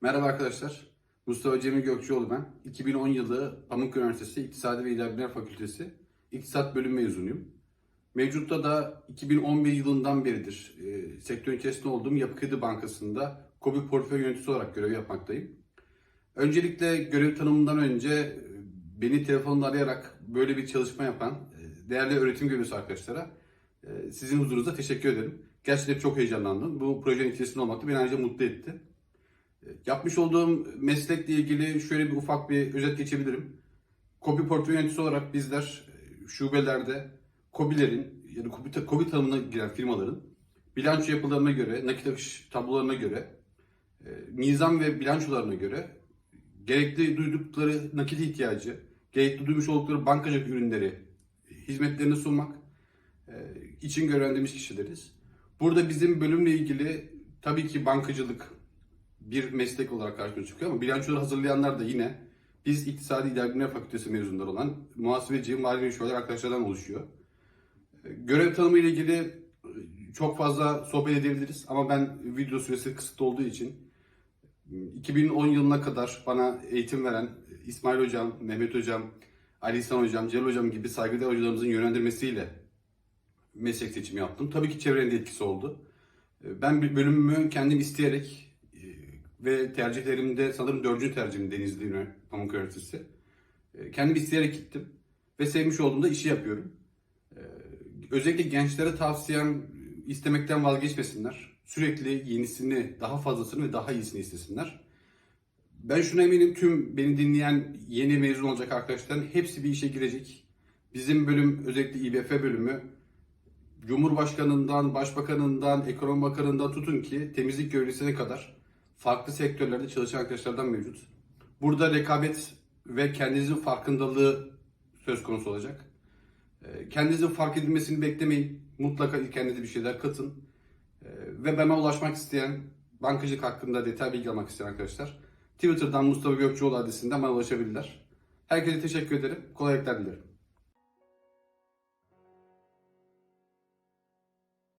Merhaba arkadaşlar. Mustafa Cemil Gökçeoğlu ben. 2010 yılı Pamuk Üniversitesi İktisadi ve İdari Bilimler Fakültesi İktisat Bölüm mezunuyum. Mevcutta da 2011 yılından beridir e, sektörün içerisinde olduğum Yapı Kredi Bankası'nda KOBİ portföy yöneticisi olarak görev yapmaktayım. Öncelikle görev tanımından önce e, beni telefonla arayarak böyle bir çalışma yapan e, değerli öğretim görevlisi arkadaşlara e, sizin huzurunuzda teşekkür ederim. Gerçekten çok heyecanlandım. Bu projenin içerisinde olmak da beni ayrıca mutlu etti. Yapmış olduğum meslekle ilgili şöyle bir ufak bir özet geçebilirim. Kobi portföy yöneticisi olarak bizler e, şubelerde KOBİ'lerin ya da KOBİ, KOBİ tanımına giren firmaların bilanço yapılarına göre, nakit akış tablolarına göre, e, nizam ve bilançolarına göre gerekli duydukları nakit ihtiyacı, gerekli duymuş oldukları bankacılık ürünleri e, hizmetlerini sunmak e, için görevlendirilmiş kişileriz. Burada bizim bölümle ilgili tabii ki bankacılık, bir meslek olarak karşımıza çıkıyor ama bilançoları hazırlayanlar da yine biz İktisadi İdari Bilimler Fakültesi mezunları olan muhasebeci, mali müşavirler arkadaşlardan oluşuyor. Ee, Görev tanımı ile ilgili e, çok fazla sohbet edebiliriz ama ben video süresi kısıtlı olduğu için 2010 yılına kadar bana eğitim veren İsmail Hocam, Mehmet Hocam, Ali İhsan Hocam, Celal Hocam gibi saygıdeğer hocalarımızın yönlendirmesiyle meslek seçimi yaptım. Tabii ki çevrenin de etkisi oldu. Ben bir bölümümü kendim isteyerek e, ve tercihlerimde sanırım dördüncü tercihim Denizli Pamuk Üniversitesi. Kendim isteyerek gittim ve sevmiş olduğumda işi yapıyorum. E, Özellikle gençlere tavsiyem istemekten vazgeçmesinler. Sürekli yenisini, daha fazlasını ve daha iyisini istesinler. Ben şuna eminim tüm beni dinleyen yeni mezun olacak arkadaşların hepsi bir işe girecek. Bizim bölüm özellikle İBF bölümü Cumhurbaşkanından, Başbakanından, Ekonomi Bakanından tutun ki temizlik görevlisine kadar farklı sektörlerde çalışan arkadaşlardan mevcut. Burada rekabet ve kendinizin farkındalığı söz konusu olacak. Ee, Kendinizin fark edilmesini beklemeyin. Mutlaka kendinize bir şeyler katın. Ee, Ve bana ulaşmak isteyen, bankacılık hakkında detay bilgi almak isteyen arkadaşlar Twitter'dan Mustafa Gökçeoğlu adresinden bana ulaşabilirler. Herkese teşekkür ederim. Kolaylıklar dilerim.